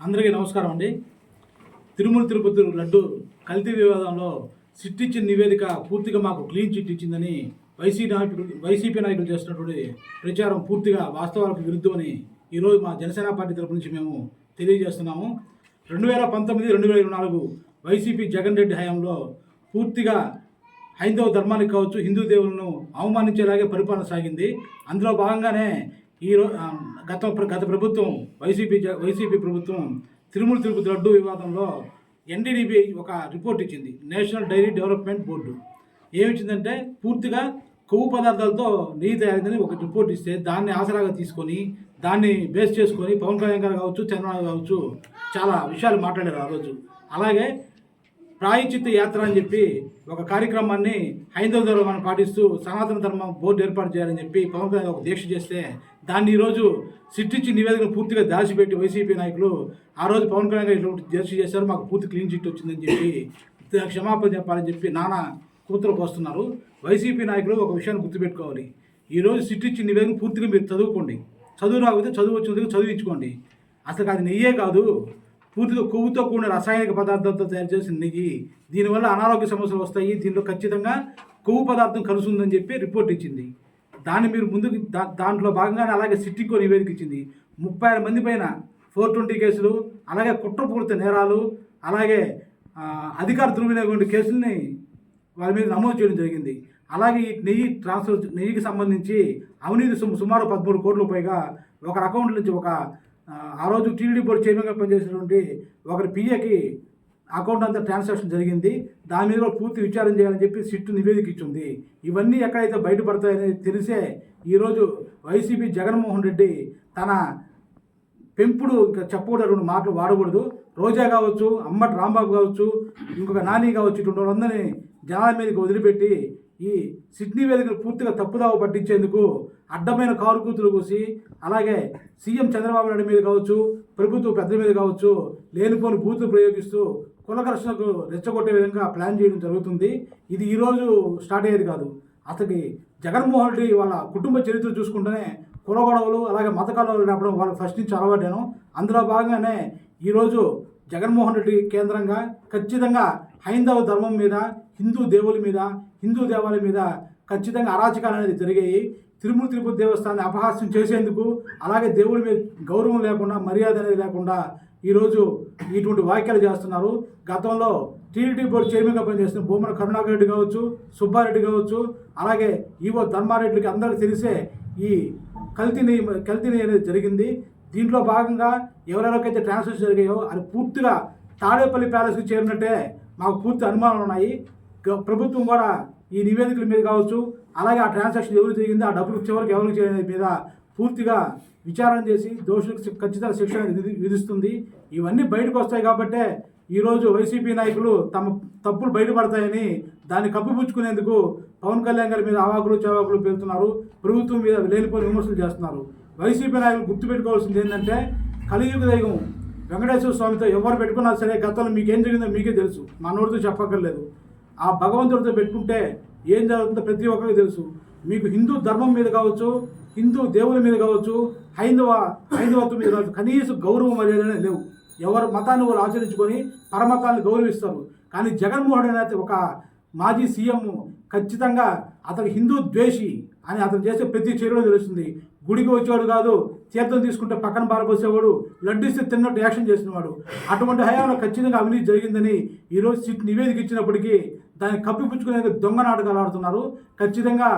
అందరికీ నమస్కారం అండి. తిరుమల తిరుపతి లడ్డు కల్తీ వివాదంలో సిట్టిచ్చిన నివేదిక పూర్తిగా మాకు క్లీన్ చిట్ ఇచ్చిందని వైసీపీ నాయకులు వైసీపీ నాయకులు చేస్తున్నటువంటి ప్రచారం పూర్తిగా వాస్తవాలకు విరుద్ధమని ఈరోజు మా జనసేన పార్టీ తరపు నుంచి మేము తెలియజేస్తున్నాము. రెండు వేల పంతొమ్మిది రెండు వేల ఇరవై నాలుగు వైసీపీ జగన్ రెడ్డి హయాంలో పూర్తిగా హైందవ ధర్మానికి కావచ్చు హిందూ దేవులను అవమానించేలాగే పరిపాలన సాగింది. అందులో భాగంగానే ఈ గత గత ప్రభుత్వం వైసీపీ జ- వైసీపీ ప్రభుత్వం తిరుమల తిరుపతి లడ్డు వివాదంలో ఎన్డీడీబీ ఒక రిపోర్ట్ ఇచ్చింది. National dairy development board. ఏమిచ్చిందంటే పూర్తిగా కొవ్వు పదార్థాలతో నెయ్యి తయారైందని ఒక రిపోర్ట్ ఇస్తే దాన్ని ఆసరాగా తీసుకొని దాన్ని బేస్ చేసుకొని పవన్ కళ్యాణ్ గారు కావచ్చు చంద్రబాబు కావచ్చు చాలా విషయాలు మాట్లాడారు ఆ రోజు. అలాగే ప్రాయచిత్త యాత్ర అని చెప్పి ఒక కార్యక్రమాన్ని హైందవ ధర్మాన్ని పాటిస్తూ సనాతన ధర్మం బోర్డు ఏర్పాటు చేయాలని చెప్పి పవన్ కళ్యాణ్ ఒక దీక్ష చేస్తే దాన్ని ఈరోజు సిట్టించి నివేదికను పూర్తిగా దాచిపెట్టి వైసీపీ నాయకులు ఆ రోజు పవన్ కళ్యాణ్ గారు ఇటువంటి దీక్ష చేశారు మాకు పూర్తి క్లీన్ చిట్ వచ్చిందని చెప్పి క్షమాపణ చెప్పాలని చెప్పి నానా కూతురు వస్తున్నారు వైసీపీ నాయకులు ఒక విషయాన్ని గుర్తుపెట్టుకోవాలి. ఈరోజు సిట్టించి నివేదిక పూర్తిగా మీరు చదువుకోండి. చదువు రాకపోతే చదువు వచ్చినందుకు చదివించుకోండి అసలు అది నెయ్యే కాదు. పూర్తిగా కొవ్వుతో కూడిన రసాయనిక పదార్థాలతో తయారు చేసిన నెయ్యి. దీనివల్ల అనారోగ్య సమస్యలు వస్తాయి. దీనిలో ఖచ్చితంగా కొవ్వు పదార్థం కలుసుందని చెప్పి రిపోర్ట్ ఇచ్చింది. దాన్ని మీరు ముందుకు దా దాంట్లో భాగంగానే అలాగే సిట్టికో నివేదిక ఇచ్చింది. ముప్పై ఆరు మంది పైన ఫోర్ ట్వంటీ కేసులు అలాగే కుట్రపూరిత నేరాలు అలాగే అధికార దుర్వినియోగం కేసుల్ని వారి మీద నమోదు చేయడం జరిగింది. అలాగే ఈ నెయ్యి ట్రాన్స్ఫర్ నెయ్యికి సంబంధించి అవినీతి సుమ- సుమారు పదమూడు కోట్ల పైగా ఒక అకౌంట్ నుంచి ఒక ఆ, రోజు టీడీ బోర్డు చైర్మన్గా పనిచేసినటువంటి ఒకరి పిఏకి అకౌంట్ అంతా ట్రాన్సాక్షన్ జరిగింది. దాని మీద కూడా పూర్తి విచారణ చేయాలని చెప్పి సిట్టు నివేదిక ఇచ్చింది. ఇవన్నీ ఎక్కడైతే బయటపడతాయని తెలిసే ఈరోజు వైసీపీ జగన్మోహన్ రెడ్డి తన పెంపుడు ఇంకా చెప్పకూడదు రెండు మాటలు వాడకూడదు. రోజా కావచ్చు అమ్మటి రాంబాబు కావచ్చు ఇంకొక నాని కావచ్చు ఇటువంటి వాళ్ళందరినీ జనాల మీదకి వదిలిపెట్టి ఈ సిడ్నీ వేదికను పూర్తిగా తప్పుదావ పట్టించేందుకు అడ్డమైన కారు కూతురు కూసి అలాగే సీఎం చంద్రబాబు నాయుడు మీద కావచ్చు ప్రభుత్వ పెద్దల మీద కావచ్చు లేనిపోని బూతులు ప్రయోగిస్తూ కులకర్షణకు రెచ్చగొట్టే విధంగా ప్లాన్ చేయడం జరుగుతుంది. ఇది ఈరోజు స్టార్ట్ అయ్యేది కాదు. అతనికి జగన్మోహన్ రెడ్డి వాళ్ళ కుటుంబ చరిత్ర చూసుకుంటేనే కుల గొడవలు అలాగే మత కలవలు రావడం వాళ్ళకి ఫస్ట్ నుంచి అలవాటాను. అందులో భాగంగానే ఈరోజు జగన్మోహన్ రెడ్డి కేంద్రంగా ఖచ్చితంగా హైందవ ధర్మం మీద హిందూ దేవుల మీద హిందూ దేవాలయం మీద ఖచ్చితంగా అరాచకాలు అనేది జరిగాయి. తిరుమల తిరుపతి దేవస్థానాన్ని అపహాస్యం చేసేందుకు అలాగే దేవుడి మీద గౌరవం లేకుండా మర్యాద అనేది లేకుండా ఈరోజు ఇటువంటి వ్యాఖ్యలు చేస్తున్నారు. గతంలో టీడీటీ బోర్డు చైర్మన్గా పనిచేసిన భూమన కరుణాకర్ రెడ్డి కావచ్చు సుబ్బారెడ్డి కావచ్చు అలాగే ఈవో ధర్మారెడ్డికి అందరికీ తెలిసే ఈ కల్తీని కల్తీని అనేది జరిగింది. దీంట్లో భాగంగా ఎవరెవరికైతే ట్రాన్స్ఫర్స్ జరిగాయో అది పూర్తిగా తాడేపల్లి ప్యాలెస్కి చేరినట్టే మాకు పూర్తి అనుమానాలు ఉన్నాయి. ప్రభుత్వం కూడా ఈ నివేదికల మీద కావచ్చు అలాగే ఆ ట్రాన్సాక్షన్ ఎవరు జరిగింది ఆ డబ్బులు చివరికి ఎవరికి చేయడం మీద పూర్తిగా విచారణ చేసి దోషులకు ఖచ్చితంగా శిక్షణ విధి- విధిస్తుంది. ఇవన్నీ బయటకు వస్తాయి కాబట్టే ఈరోజు వైసీపీ నాయకులు తమ తప్పులు బయటపడతాయని దాన్ని కప్పిపుచ్చుకునేందుకు పవన్ కళ్యాణ్ గారి మీద అవాకులు చవాకులు పెడుతున్నారు ప్రభుత్వం మీద లేనిపోయిన విమర్శలు చేస్తున్నారు. వైసీపీ నాయకులు గుర్తుపెట్టుకోవాల్సింది ఏంటంటే కలియుగ దైవం వెంకటేశ్వర స్వామితో ఎవరు పెట్టుకున్నా సరే గతంలో మీకేం జరిగిందో మీకే తెలుసు. మా నోటితో చెప్పక్కర్లేదు. ఆ భగవంతుడితో పెట్టుకుంటే ఏం జరుగుతుందో ప్రతి ఒక్కరికి తెలుసు. మీకు హిందూ ధర్మం మీద కావచ్చు హిందూ దేవుల మీద కావచ్చు హైందవ హైందవత్వం మీద కావచ్చు కనీసం గౌరవం అనేది లేవు. ఎవరు మతాన్ని వారు ఆచరించుకొని పరమతాన్ని గౌరవిస్తారు. కానీ జగన్మోహన్ రెడ్డి అయితే ఒక మాజీ సీఎం ఖచ్చితంగా అతను హిందూ ద్వేషి. అని అతను చేసే ప్రతి చర్యలో తెలుస్తుంది గుడికి వచ్చేవాడు కాదు తీర్థం తీసుకుంటే పక్కన పారపోసేవాడు లడ్డు ఇస్తే తిన్నట్టు యాక్షన్ చేసినవాడు. అటువంటి హయాంలో ఖచ్చితంగా అవినీతి జరిగిందని ఈరోజు సిట్ నివేదిక ఇచ్చినప్పటికీ దాన్ని కప్పిపుచ్చుకునే దొంగ నాటకాలు ఆడుతున్నారు. ఖచ్చితంగా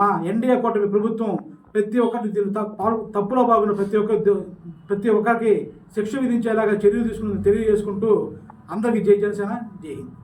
మా ఎన్డీఏ కూటమి ప్రభుత్వం ప్రతి ఒక్కరిని తప్పులో బాగున్న ప్రతి ఒక్క ప్రతి ఒక్కరికి శిక్ష విధించేలాగా చర్యలు తీసుకుని తెలియజేసుకుంటూ అందరికీ జై జనసేన జై హింద్.